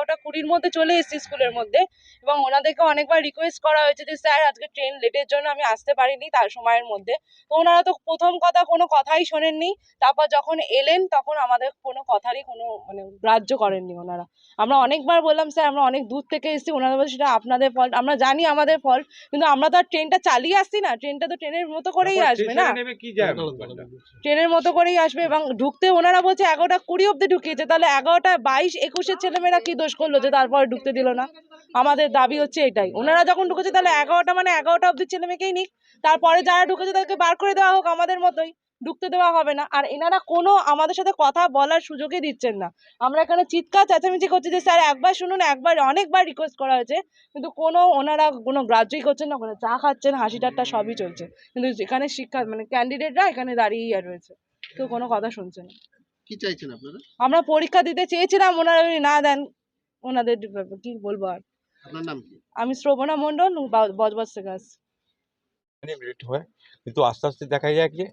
এগারোটা কুড়ির মধ্যে চলে এসেছি স্কুলের মধ্যে এবং ওনাদেরকে অনেকবার রিকোয়েস্ট করা হয়েছে যে স্যার আজকে ট্রেন লেটের জন্য আমি আসতে পারিনি তার সময়ের মধ্যে। তো ওনারা তো প্রথম কথা কোনো কথাই শোনেননি। তারপর যখন এলেন তখন আমাদের কোনো কথারই কোনো মানে গ্রাহ্য করেননি ওনারা। আমরা অনেকবার বললাম স্যার আমরা অনেক দূর থেকে এসেছি। ওনারা বলছে সেটা আপনাদের ফল্ট আমরা জানি আমাদের ফল্ট কিন্তু আমরা তো আর ট্রেনটা চালিয়ে আসছি না। ট্রেনটা তো ট্রেনের মতো করেই আসবে না? ট্রেনের মতো করেই আসবে এবং ঢুকতে ওনারা বলছে এগারোটা কুড়ি অব্দি ঢুকিয়েছে। তাহলে এগারোটা বাইশ একুশের ছেলেমেয়েরা কি দোষ করল যে তারপরে ঢুকতে দিল না। আমাদের দাবি হচ্ছে এটাই। ওনারা যখন ঢুকেছে তাহলে এগারোটা মানে এগারোটা অব্দি ছেলে মেয়েকেই নিক। তারপরে যারা ঢুকেছে তাদেরকে বার করে দেওয়া হোক আমাদের মতোই। ঢুকতে দেওয়া হবে না। আর এনারা কোনো আমাদের সাথে কথা বলার সুযোগই দিচ্ছেন না। আমরা এখানে চিৎকার চেঁচামেচি করছি যে স্যার একবার শুনুন একবার অনেকবার রিকোয়েস্ট করা হয়েছে। কিন্তু কোনো ওনারা কোনো গ্রাহ্যই করছেন না। ওখানে চা খাচ্ছেন হাসি ঠাট্টা সবই চলছে। কিন্তু এখানে শিক্ষা মানে ক্যান্ডিডেটরা এখানে দাঁড়িয়েই আর রয়েছে। কেউ কোনো কথা শুনছে না। কি চাইছেন আপনারা? আমরা পরীক্ষা দিতে চেয়েছিলাম ওনারা না দেন ওনাদের কি বলব আর? আপনার নাম কি? আমি শ্রবণা মণ্ডল বজবজ আসছি। হয় কিন্তু আস্তে আস্তে দেখা যায় যে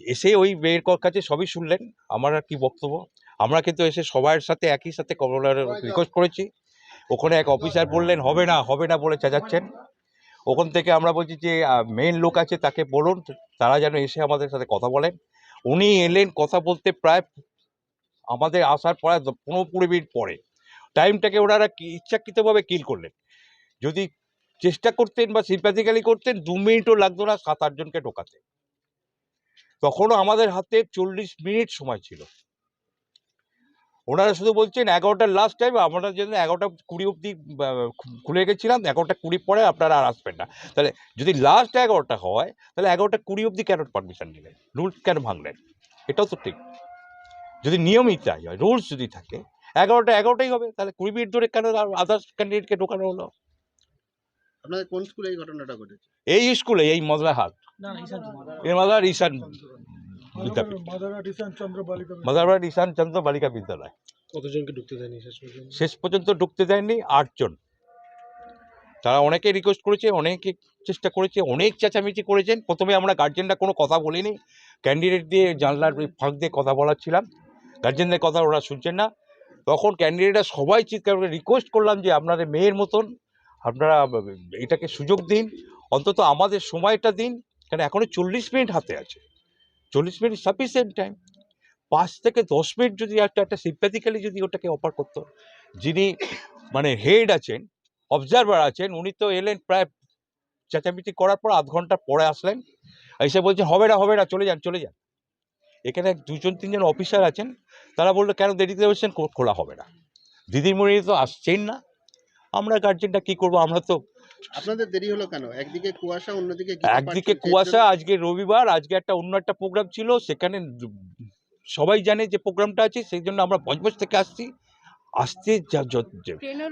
এসে ওই মেয়ের কাছে সবই শুনলেন আমার আর কি বক্তব্য। আমরা কিন্তু এসে সবার সাথে একই সাথে কমলার রিকোয়েস্ট করেছি। ওখানে এক অফিসার বললেন হবে না হবে না বলে চেঁচাচ্ছেন। ওখান থেকে আমরা বলছি যে মেন লোক আছে তাকে বলুন তারা যেন এসে আমাদের সাথে কথা বলেন। উনি এলেন কথা বলতে প্রায় আমাদের আসার পরে পনেরো কুড়ি মিনিট পরে। টাইমটাকে ওনারা ইচ্ছাকৃতভাবে কিল করলেন। যদি চেষ্টা করতেন বা সিম্প্যাথিক্যালি করতেন, দু মিনিটও লাগতো না সাত আটজনকে ঢোকাতে। তখনও আমাদের হাতে চল্লিশ মিনিট সময় ছিল। ওনারা শুধু বলছেন এগারোটার লাস্ট টাইম আমরা যেন এগারোটা কুড়ি অবধি খুলে গেছিলাম, এগারোটা কুড়ি পরে আপনারা আর আসবেন না। তাহলে যদি লাস্ট এগারোটা হয়, তাহলে এগারোটা কুড়ি অবধি কেন পারমিশন নিলেন? রুলস কেন ভাঙলেন? এটাও তো ঠিক। যদি নিয়মই তাই হয় রুলস যদি থাকে এগারোটা এগারোটাই হবে তাহলে কুড়ি মিনিট ধরে কেন আদার্স ক্যান্ডিডেটকে ঢোকানো হলো? আপনাদের কোন স্কুলে এই ঘটনাটা ঘটেছে? এই স্কুলে এই মজলাহাট এই ঈশান বিদ্যাপীঠ। ঈশান চন্দ্র বালিকা মাদারবাড় ঈশান চন্দ্র বালিকা বিদ্যালয়। কতজনকে ঢুকতে দেয়নি শেষ পর্যন্ত? ঢুকতে দেয়নি আটজন। তারা অনেকে রিকোয়েস্ট করেছে অনেকে চেষ্টা করেছে অনেক চেঁচামেচি করেছেন। প্রথমে আমরা গার্জেনরা কোনো কথা বলিনি। ক্যান্ডিডেট দিয়ে জানলার ফাঁক দিয়ে কথা বলাচ্ছিলাম গার্জেনদের কথা ওরা শুনছেন না। তখন ক্যান্ডিডেটরা সবাই চিৎকার করে রিকোয়েস্ট করলাম যে, আপনাদের মেয়ের মতন, আপনারা এটাকে সুযোগ দিন, অন্তত আমাদের সময়টা দিন। কারণ এখনও চল্লিশ মিনিট হাতে আছে। চল্লিশ মিনিট সাফিসিয়েন্ট টাইম পাঁচ থেকে দশ মিনিট যদি একটা একটা সিম্প্যাথিক্যালি যদি ওটাকে অফার করতো। যিনি মানে হেড আছেন অবজারভার আছেন, উনি তো এলেন প্রায় চেঁচামেচি করার পর আধ ঘণ্টা পরে আসলেন। এসে বলছেন হবে না হবে না, চলে যান চলে যান। এখানে এক দুজন তিনজন অফিসার আছেন। তারা বলল কেন দেরিতে বলছেন খোলা হবে না। দিদিমণি তো আসছেন না। আমরা গার্জেনটা কি করব? আমরা তো আপনাদের দেরি হলো কেন? একদিকে কুয়াশা অন্যদিকে একদিকে কুয়াশা আজকে রবিবার আজকে একটা অন্য একটা প্রোগ্রাম ছিল। সেখানে সবাই জানে যে প্রোগ্রামটা আছে সেই জন্য আমরা বজবজ থেকে আসছি। আসতে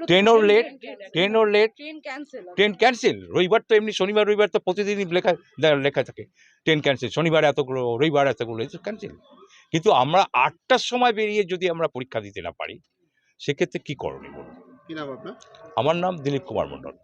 ট্রেনও late, ট্রেনও late train cancel train cancel রবিবার তো এমনি শনিবার রবিবার তো প্রতিদিনই লেখা লেখা থাকে। ট্রেন ক্যান্সেল শনিবার এতগুলো রবিবার এতগুলো ক্যান্সেল কিন্তু আমরা আটটার সময় বেরিয়ে যদি আমরা পরীক্ষা দিতে না পারি সেক্ষেত্রে কী করণীয় বলুন? কি নাম আপনার? আমার নাম দিলীপ কুমার মণ্ডল।